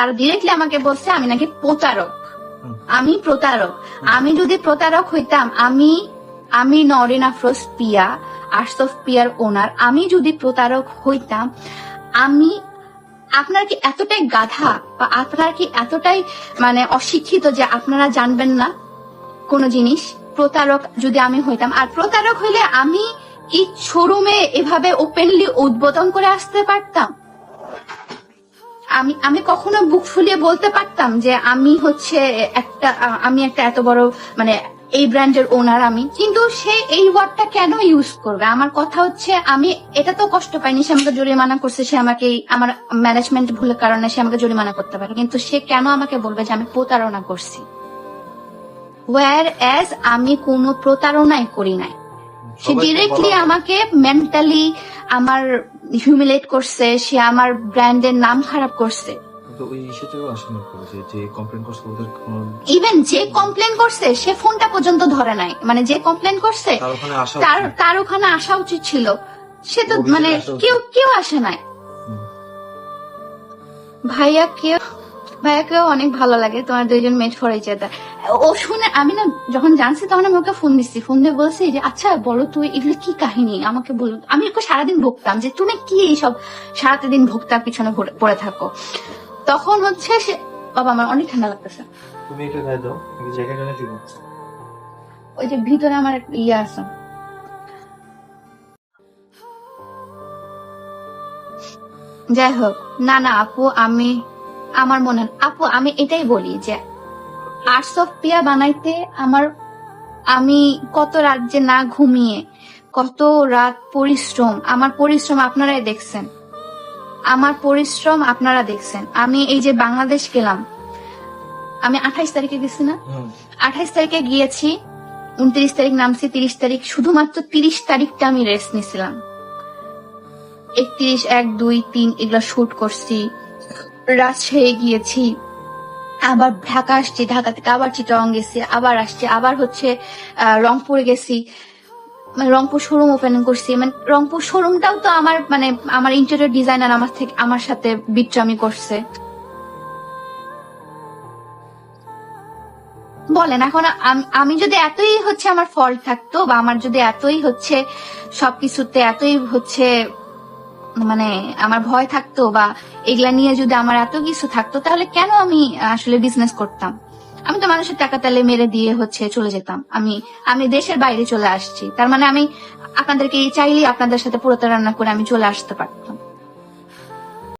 তারা ডিরেক্টলি আমাকে বলছে আমি নাকি প্রতারক। আমি প্রতারক। আমি যদি প্রতারক হইতাম আমি আমি নরেন আফরোজ পিয়া আর্টস পিয়ার ওনার আমি যদি প্রতারক হইতাম আমি আপনার কি এতটাই গাধা বা আপনার কি এতটাই মানে অশিক্ষিত যে আপনারা জানবেন না কোন জিনিস? প্রতারক যদি আমি হইতাম আর প্রতারক হইলে আমি কি শোরুমে এভাবে ওপেনলি উদ্বোধন করে আসতে পারতাম? আমি আমি কখনো বুক ফুলিয়ে বলতে পারতাম যে আমি হচ্ছে একটা আমি একটা এত বড় মানে এই ব্র্যান্ডের ওনার আমি। কিন্তু সে এই ওয়ার্ডটা কেন ইউজ করবে? আমার কথা হচ্ছে আমি এটা তো কষ্ট পাইনি, সে আমাকে জরিমানা করছে, সে আমাকে আমার ম্যানেজমেন্ট ভুলের কারণে সে আমাকে জরিমানা করতে পারে। কিন্তু সে কেন আমাকে বলবে যে আমি প্রতারণা করছি? ওয়ার অ্যাজ আমি কোনো প্রতারণাই করি নাই। সে ডিরেক্টলি আমাকে মেন্টালি আমার হিউমিলেট করছে সে আমার ব্র্যান্ডের নাম খারাপ করছে। ইভেন যে কমপ্লেন করছে সে ফোনটা পর্যন্ত ধরে নাই। মানে যে কমপ্লেন করছে তার তার। ওখানে আসা উচিত ছিল। সে তো মানে কেউ কেউ আসে নাই। ভাইয়া কেউ ভাইয়াকেও অনেক ভালো লাগে তোমার দুইজন মেট ফর ইচ ও শুনে আমি না যখন জানছি তখন আমি ওকে ফোন দিচ্ছি ফোন দিয়ে বলছি যে আচ্ছা বলো তুই এগুলো কি কাহিনী? আমাকে বলো। আমি ওকে সারাদিন ভুগতাম যে তুমি কি এইসব সারাদিন ভুগতার পিছনে পড়ে- থাকো? তখন হচ্ছে সে বাবা আমার অনেক ঠান্ডা লাগতেছে। তুমি এটা গায়ে দাও আমি জায়গা জায়গা দিব। ওই যে ভিতরে আমার ইয়ে আছে। যাই হোক না না আপু আমি আমার মনে আপু আমি এটাই বলি যে আর্টস অফ পিয়া বানাইতে আমার আমি কত রাত যে না ঘুমিয়ে কত রাত পরিশ্রম আমার পরিশ্রম আপনারাই দেখছেন। আমার পরিশ্রম আপনারা দেখছেন। আমি এই যে বাংলাদেশ গেলাম আমি আঠাইশ তারিখে গেছি না? আঠাইশ তারিখে গিয়েছি উনত্রিশ তারিখ নামছি তিরিশ তারিখ শুধুমাত্র তিরিশ তারিখটা আমি রেস্ট নিছিলাম। একত্রিশ এক দুই তিন এগুলো শুট করছি। রাজশাহী গিয়েছি। আবার ঢাকা আসছি, ঢাকা থেকে আবার চিটং গেছি, আবার আসছি, আবার হচ্ছে রংপুরে গেছি। মানে রংপুর শোরুম ওপেন করছি। মানে রংপুর শোরুমটাও তো আমার মানে আমার ইন্টেরিয়র ডিজাইনার আমার থেকে, আমার সাথে বিট্রামি করছে। বলেন, এখন আমি যদি এতই হচ্ছে আমার ফল থাকতো বা আমার যদি এতই হচ্ছে সবকিছুতে এতই হচ্ছে মানে আমার ভয় থাকতো বা এগুলা নিয়ে যদি আমার এত কিছু থাকতো, তাহলে কেন আমি আসলে বিজনেস করতাম? আমি তো মানুষের টাকা তালে মেরে দিয়ে হচ্ছে চলে যেতাম। আমি আমি দেশের বাইরে চলে আসছি। তার মানে আমি আপনাদেরকে চাইলেই আপনাদের সাথে প্রতারণা করে আমি চলে আসতে পারতাম।